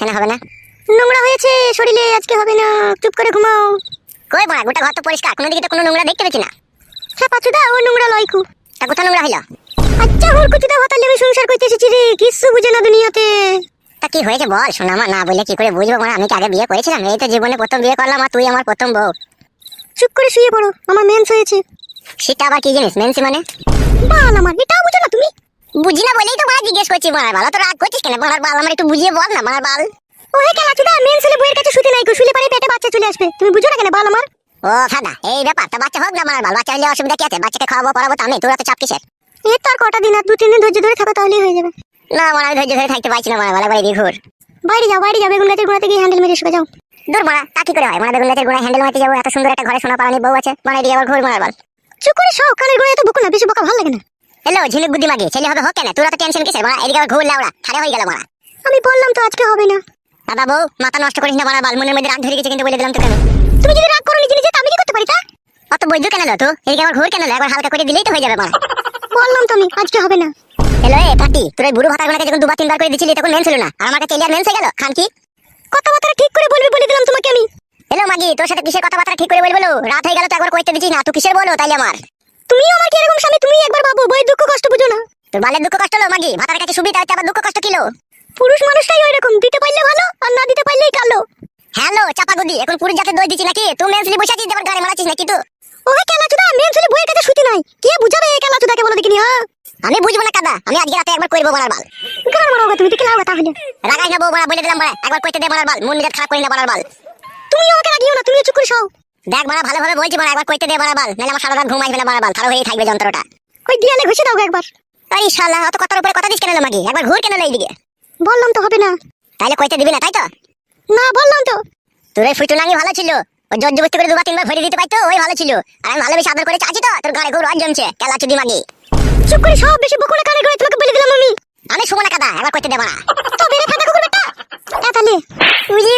কেন হবে না। নোংরা হয়েছে শরীরে আজকে হবে না। চুপ করে ঘুমাও। কই বড়া গোটা ঘর তো পরিষ্কার। কোনো দিকে তো কোনো নোংরা দেখতে পেছি না। হ্যাঁ পাচুদা ও নোংরা লয়কু তা কোথা নোংরা হইল? আচ্ছা ওর কুচুদা হতার লেগে সংসার করতে এসেছি রে কিছু বুঝে না দুনিয়াতে। তা কি হয়েছে বল শোনা আমার না বললে কি করে বুঝব মানে আমি কি আগে বিয়ে করেছিলাম? এই তো জীবনে প্রথম বিয়ে করলাম আর তুই আমার প্রথম বউ। চুপ করে শুয়ে পড়ো আমার মেন্স হয়েছে। সেটা আবার কি জিনিস? মেনসি মানে? বাল আমার এটাও বুঝো না তুমি। বুঝি না বলেই তো বড়া জিজ্ঞেস করছি। বড়ার বাল তো রাগ করছিস কেন? বড়ার বাল আমার একটু বুঝিয়ে বল না বড়ার বাল। ও হে কেলা চুদা মেন্স হলে বইয়ের কাছে শুতে নাই গো শুলে পারে পেটে বাচ্চা চলে আসবে। তুমি বুঝো না কেন বাল আমার? ও ফাদা এই ব্যাপার তা বাচ্চা হোক না বড়ার বাল বাচ্চা হলে অসুবিধা কি আছে? বাচ্চাকে খাওয়াবো পড়াবো তো আমি তোরা তো চাপ কিসের? এর তো আর কটা দিন আর দু তিন দিন ধৈর্য ধরে থাকো তাহলেই হয়ে যাবে। না আমি ধৈর্য ধরে থাকতে পারছি না বড়া বলা বাড়ি দিয়ে ঘুর। বাইরে যাও বাইরে যাও বেগুন গাছের গোড়াতে গিয়ে হ্যান্ডেল মেরে শুকে যাও। দূর বড়া তা কি করে হয়? মানে বেগুন গাছের গোড়ায় হ্যান্ডেল মারতে যাব এত সুন্দর একটা ঘরে সোনা পালানি বউ আছে মানে এদিকে আবার ঘুর বড়ার বাল। চুপ করে শো কানের গোড়ায় তো বকো না বেশি বকা ভালো লাগে না। হ্যালো ঝিনুক বুদ্ধি মাগি ছেলে হবে হোক কেন? তোরা তো টেনশন কিসের? বড়া এদিকে ঘুর লাউড়া। খারে হয়ে গেল বড়া। আমি বললাম তো আজকে হবে না। দাদা বউ মাথা নষ্ট করিস না বড়ার বাল মনের মধ্যে রাগ ধরে গেছে কিন্তু বলে দিলাম তোকে আমি। তুমি যদি রাগ করো নিজে নিজে তা আমি কি করতে পারি তা? অত বৈদ্য কেন লো তো? এদিকে আবার ঘুর কেন লো? একবার হালকা করে দিলেই তো হয়ে যাবে বড়া। বললাম তো আমি আজকে হবে না। হ্যালো এ পাটি তোর বুড়ো ভাতা গুলোকে যখন দুবার তিনবার করে দিছিলি তখন মেন ছিল না। আর আমার কাছে আর মেন হয়ে গেল? খান কি? কথাবার্তা ঠিক করে বলবি বলে দিলাম তোমাকে আমি। হ্যালো মাগি তোর সাথে কিসের কথাবার্তা ঠিক করে বলব রাত হয়ে গেল তো একবার কইতে দিছিস না তুই কিসের বলো তাইলে আমার? তুমিও আমার কি এরকম স্বামী? তুমি একবার ভাবো বই দুঃখ কষ্ট বুঝো না। তোর বালের দুঃখ কষ্ট হলো মাগি। ভাতার কাছে সুবিধা হচ্ছে আবার দুঃখ কষ্ট কিলো পুরুষ মানুষটাই ওই রকম দিতে পারলে ভালো আর না দিতে পারলেই কালো। হ্যালো চাপা গুদি। এখন পুরুষ জাতের দই দিচ্ছি নাকি? তুই মেনসলি বসে আছিস আবার গাড়ি মারাচ্ছিস নাকি তুই? ওহে কেলা চুদা মেন ছেলে বইয়ের কাছে শুতে নাই। কে বুঝাবে এই কেলা চুদাকে বলো দেখিনি হ্যাঁ? আমি বুঝব না কাদা। আমি আজকে রাতে একবার করব বলার বাল। গান মারো গো তুমি দিকে লাও তাহলে। রাগাই না বউ বড়া বলে দিলাম বড়া একবার কইতে দে বলার বাল। মন নিজের খারাপ করি না বলার বাল। তুমি আমাকে রাগিও না তুমি চুপ করে শোও। দেখ বড়া ভালোভাবে বলছি বড়া একবার কইতে দে বলার বাল নাহলে আমার সারা রাত ঘুম আসবে না বলার বাল খারাপ হয়েই থাকবে যন্ত্রটা। ওই দিয়ালে ঘুষে দাও একবার। এই শালা অত কথার উপরে কথা দিস কেন লো একবার ঘুর কেন এইদিকে? বললাম তো হবে না। তাইলে কইতে দিবি না তাই তো? না বললাম তো। তোর এই ফুটুনাঙ্গি ভালো ছিল। ওই জোর জবস্তি করে দুবার তিনবার ভরে দিতে পারতো ওই ভালো ছিল। আর আমি ভালোবেসে আদর করে চাচ্ছি তো তোর গাড়ি ঘুর আর জমছে কেলা চুদি মাগি। চুপ করে সব বেশি বকো কানে করে তোমাকে বলে দিলাম আমি। আমি শুভ না কাদা একবার কইতে দে বড়া। তো বেরে ফাটা কুকুর বেটা তাহলে। উজি।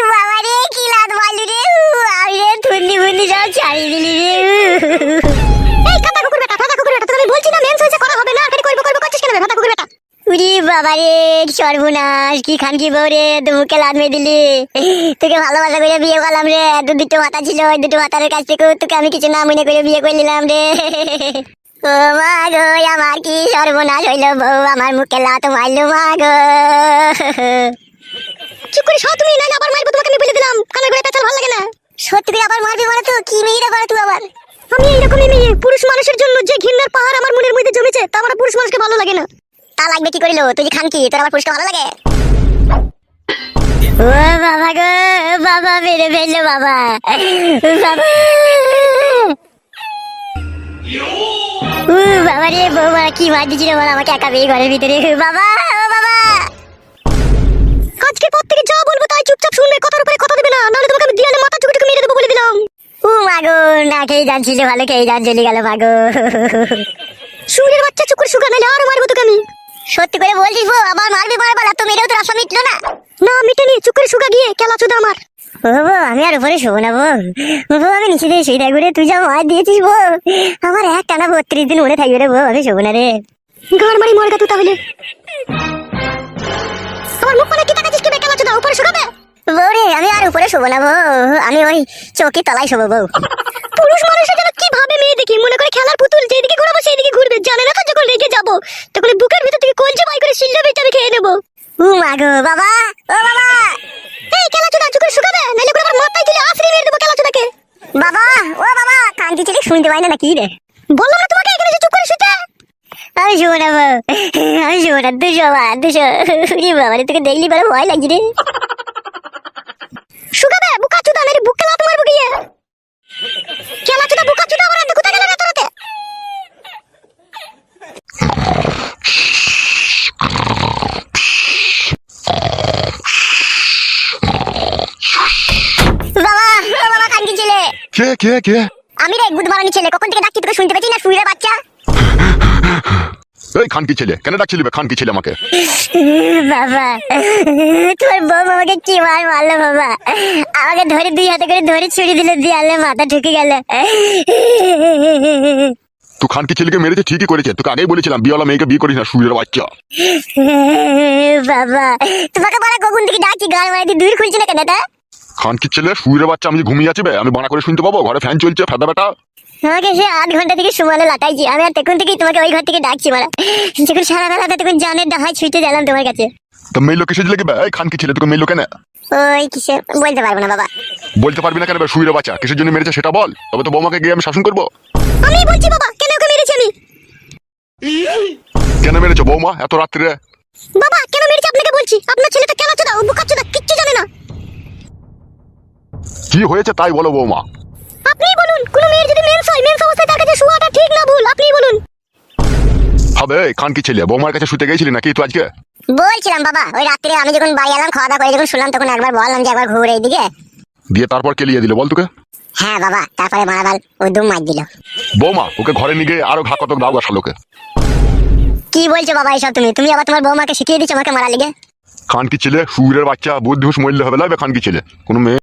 বাবা রে কি সর্বনাশ কি খান কি বউ রে তো মুখে লাদ মেয়ে দিলি। তোকে ভালোবাসা করে বিয়ে করলাম রে দু দুটো ছিল ওই দুটো কাছ থেকে তোকে আমি কিছু না মনে করে বিয়ে করে নিলাম রে। ও মা গো আমার কি সর্বনাশ হইল বউ আমার মুখে লাত মারলো মা গো। চুপ করে সব তুমি না আবার মারবো তোমাকে আমি বলে দিলাম। কানে করে পেঁচাল ভালো লাগে না। সত্যি করে আবার মারবি মানে তো কি মেয়েরা করে তুই আবার? আমি এইরকমই মেয়ে পুরুষ মানুষের জন্য যে ঘৃণার পাহাড় আমার মনের মধ্যে জমেছে তা আমার পুরুষ মানুষকে ভালো লাগে না। তা লাগবে কি করিল? তুই খান কি? তোর আবার পুরস্কার ভালো লাগে? ও বাবা গো বাবা মেরে ফেলল বাবা। বাবা। বাবা রে বৌমা কি মার দিছিল বল আমাকে একা পেয়ে ঘরের ভিতরে? বাবা ও বাবা। আজকের পর থেকে যা বলব তাই চুপচাপ শুনবে কথার উপরে কথা দেবে না। নাহলে তোমাকে আমি দিয়ালে মাথা চুকে চুকে মেরে দেবো বলে দিলাম। উ মাগো না খেয়ে ভালো খেয়ে যান চলে গেল মাগো শুনের বাচ্চা চুপ করে শুকা নাহলে আরও মারবো তোকে আমি। সত্যি করে বলছিস বউ আবার মারবি মারবার এত মেরেও তোর আশা মিটলো না। না মিটেনি চুপ করে শুকা গিয়ে কেলা চুদা আমার ও বউ আমি আর উপরে শোবো না বউ। বউ আমি নিচে দিয়ে শুয়ে থাকব রে তুই যা মার দিয়েছিস বউ। আমার এক টানা বত্রিশ দিন উড়ে থাকবে রে বউ আমি শোবো না রে। গান মারি মরগা তুই তাহলে। আমার মুখ মানে কি তাকাচ্ছিস কি বে কেলা চুদা? উপরে শুকাবে? বউ রে আমি আর উপরে শোবো না বউ আমি ওই চৌকি তলায় শোবো বউ। পুরুষ মানুষের যেন কি দেখি মনে করে খেলার পুতুল? যেদিকে ঘুরাবো সেইদিকে ঘুরবে। জানে না তো যখন রেগে যাব। তখন বুকের ভিতর থেকে কলজে বাই করে শিল্লা বেচে আমি খেয়ে নেব। উ মাগো বাবা! ও বাবা! এই কেলা চুদা চুকের শুকাবে? নাহলে করে আমার মাথায় দিলে আছড়ে মেরে দেবো কেলা চুদাকে বাবা ও বাবা! কান্তি ছেলে শুনতে পাই না নাকি রে? বললাম না তোমাকে এখানে যে চুপ করে শুতে? আমি শোবো না আমি শোবো না দুশো বাবা দুশো। বাবা তোকে দেখলি বলে ভয় লাগছে রে। শুকাবে? বুকা চুদা নাহলে বুকে লাত মারবো গিয়ে। কেলা চুদা বুকা চুদা আমার হাতে কোথায় গেল রাতে রাতে বাবা ও বাবা কান্তি ছেলে কে কে কে? আমি রে গুদ মারানি ছেলে কখন থেকে ডাকছি তোকে শুনতে পেয়েছি না শুয়ে বাচ্চা? এই খানকি ছেলে কেন ডাকছিলি বে খানকি ছেলে আমাকে? বাবা তোর বউ আমাকে কি মার মারলো বাবা? আমাকে ধরে দুই হাতে করে ধরে ছুরি দিল দিয়ালে মাথা ঢুকে গেল। তুই খানকি ছেলেকে মেরেছে ঠিকই করেছে। তোকে আগেই বলেছিলাম বিয়েওয়ালা মেয়েকে বিয়ে করিস না সুরের বাচ্চা। বাবা তোমাকে বলা কখন থেকে ডাকি গান মারাই দিয়ে দূর না কেন এটা? খানকি ছেলে? সুরের বাচ্চা আমি ঘুমিয়ে আছি বে আমি বানা করে শুনতে পাবো ঘরে ফ্যান চলছে ফেদা বেটা। সে আধ ঘণ্টা থেকে সুমালে লাটাইছি আমি আর তখন থেকেই তোমাকে ওই ঘর থেকে ডাকছি মারা। যখন সারা বেলাতে তখন জানের ছুটে গেলাম তোমার কাছে। তো মেয়ে লোক এই খানকি ছেলে তোকে মেয়ে লোকে না ওই কিসে বলতে পারব না বাবা। বলতে পারবি না কেন বে সুরের বাচ্চা কিসের জন্য মেরেছে সেটা বল। তবে তো বৌমাকে গিয়ে আমি শাসন করব। আমি বলছি বাবা কেন ওকে মেরেছি আমি? কেন মেরেছো বৌমা এত রাত্রে? বাবা কেন মেরেছি আপনাকে বলছি? আপনার ছেলেটা কি হয়েছে তাই বলো বৌমা। আপনিই বলুন কোন মেয়ের যদি মেন্স হয় মেন্স অবস্থায় তার কাছে শোয়াটা ঠিক না ভুল আপনিই বলুন। হবে এই খানকি ছেলে বৌমার কাছে শুতে গেছিলি নাকি তুই আজকে? বলছিলাম বাবা ওই রাত্রে আমি যখন বাড়ি এলাম খাওয়া দাওয়া করে যখন শুনলাম তখন একবার বললাম যে একবার ঘুরে এইদিকে। দিয়ে তারপর কেলিয়ে দিল বল তোকে? হ্যাঁ বাবা তারপরে মারাবাল ও দুম মার দিল। বৌমা ওকে ঘরে নিয়ে গিয়ে আরও ঘা কতক দাও গাছালোকে কি বলছো বাবা এইসব তুমি? তুমি আবার তোমার বৌমাকে শিখিয়ে দিচ্ছ আমাকে মারা লেগে? খানকি ছেলে সুরের বাচ্চা বুদ্ধিহুস মূল্য হবে লাগবে খানকি ছেলে। কোনো মেয়ে